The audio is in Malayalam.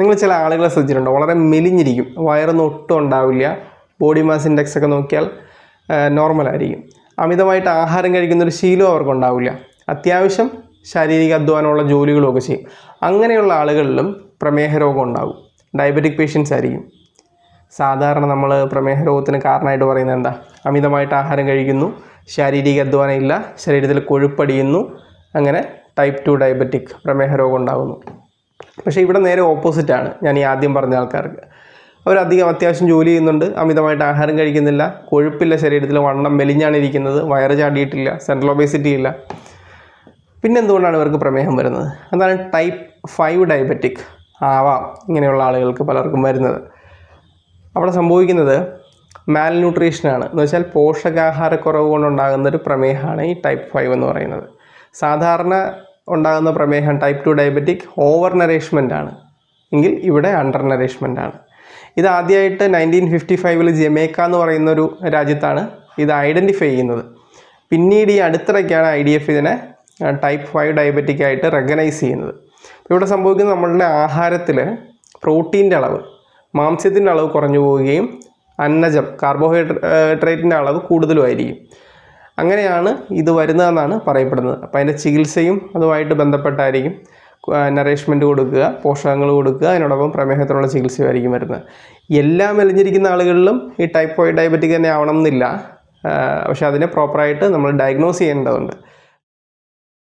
നിങ്ങൾ ചില ആളുകളെ ശ്രദ്ധിച്ചിട്ടുണ്ടോ? വളരെ മെലിഞ്ഞിരിക്കും. വയറൊന്നും ഒട്ടും ഉണ്ടാവില്ല. ബോഡി മാസ് ഇൻഡെക്സ് ഒക്കെ നോക്കിയാൽ നോർമൽ ആയിരിക്കും. അമിതമായിട്ട് ആഹാരം കഴിക്കുന്ന ഒരു ശീലം അവർക്കുണ്ടാവില്ല അത്യാവശ്യം ശാരീരിക അധ്വാനമുള്ള ജോലികളൊക്കെ ചെയ്യും. അങ്ങനെയുള്ള ആളുകളിലും പ്രമേഹ രോഗം ഉണ്ടാകും ഡയബറ്റിക് പേഷ്യൻസ് ആയിരിക്കും. സാധാരണ നമ്മൾ പ്രമേഹ രോഗത്തിന് കാരണമായിട്ട് പറയുന്നത് എന്താ? അമിതമായിട്ട് ആഹാരം കഴിക്കുന്നു ശാരീരിക അധ്വാനം ഇല്ല ശരീരത്തിൽ കൊഴുപ്പടിയുന്നു അങ്ങനെ ടൈപ്പ് ടു ഡയബറ്റിക് പ്രമേഹ രോഗം ഉണ്ടാകുന്നു പക്ഷേ ഇവിടെ നേരെ ഓപ്പോസിറ്റാണ് ഞാൻ ഈ ആദ്യം പറഞ്ഞ ആൾക്കാർക്ക്. അവരധികം അത്യാവശ്യം ജോലി ചെയ്യുന്നുണ്ട്. അമിതമായിട്ട് ആഹാരം കഴിക്കുന്നില്ല. കൊഴുപ്പില്ല ശരീരത്തിൽ. വണ്ണം മെലിഞ്ഞാണ് ഇരിക്കുന്നത്. വയറ് ചാടിയിട്ടില്ല. സെൻട്രൽ ഒബേസിറ്റി ഇല്ല. പിന്നെ എന്തുകൊണ്ടാണ് ഇവർക്ക് പ്രമേഹം വരുന്നത്? അതാണ് ടൈപ്പ് ഫൈവ് ഡയബറ്റിക് ആവാം ഇങ്ങനെയുള്ള ആളുകൾക്ക് പലർക്കും വരുന്നത്. അവിടെ സംഭവിക്കുന്നത് മാൽന്യൂട്രീഷനാണ് എന്ന് വെച്ചാൽ പോഷകാഹാരക്കുറവ് കൊണ്ടുണ്ടാകുന്ന ഒരു പ്രമേഹമാണ് ഈ ടൈപ്പ് ഫൈവ് എന്ന് പറയുന്നത്. സാധാരണ ഉണ്ടാകുന്ന പ്രമേഹം type two diabetic overnourishment ആണ്. എങ്കിൽ ഇവിടെ അണ്ടർ നറേഷ്മെന്റ് ആണ്. ഇത് ആദ്യമായിട്ട് നയന്റീൻ ഫിഫ്റ്റി ഫൈവിൽ ജമേക്ക എന്ന് പറയുന്ന ഒരു രാജ്യത്താണ് ഇത് ഐഡന്റിഫൈ ചെയ്യുന്നത്. പിന്നീട് ഈ അടുത്തിടയ്ക്കാണ് ഐ ഡി എഫ് ഇതിനെ ടൈപ്പ് ഫൈവ് ഡയബറ്റിക് ആയിട്ട് റെക്കഗ്നൈസ് ചെയ്യുന്നത്. ഇവിടെ സംഭവിക്കുന്നത് നമ്മളുടെ ആഹാരത്തിൽ പ്രോട്ടീന്റെ അളവ് മാംസ്യത്തിന്റെ അളവ് കുറഞ്ഞു പോവുകയും അന്നജം കാർബോഹൈഡ്രേറ്റിന്റെ അളവ് കൂടുതലുമായിരിക്കും അങ്ങനെയാണ് ഇത് വരുന്നതെന്നാണ് പറയപ്പെടുന്നത്. അപ്പോൾ അതിന്റെ ചികിത്സയും അതുമായിട്ട് ബന്ധപ്പെട്ടായിരിക്കും നറേഷ്മെന്റ് കൊടുക്കുക പോഷകങ്ങൾ കൊടുക്കുക അതിനോടൊപ്പം പ്രമേഹത്തിനുള്ള ചികിത്സയുമായിരിക്കും വരുന്നത്. എല്ലാം മെലിഞ്ഞിരിക്കുന്ന ആളുകളിലും ഈ ടൈപ്പ് ഡയബറ്റിക് തന്നെ ആവണം എന്നില്ല. പക്ഷെ അതിനെ പ്രോപ്പറായിട്ട് നമ്മൾ ഡയഗ്നോസ് ചെയ്യേണ്ടതുണ്ട്.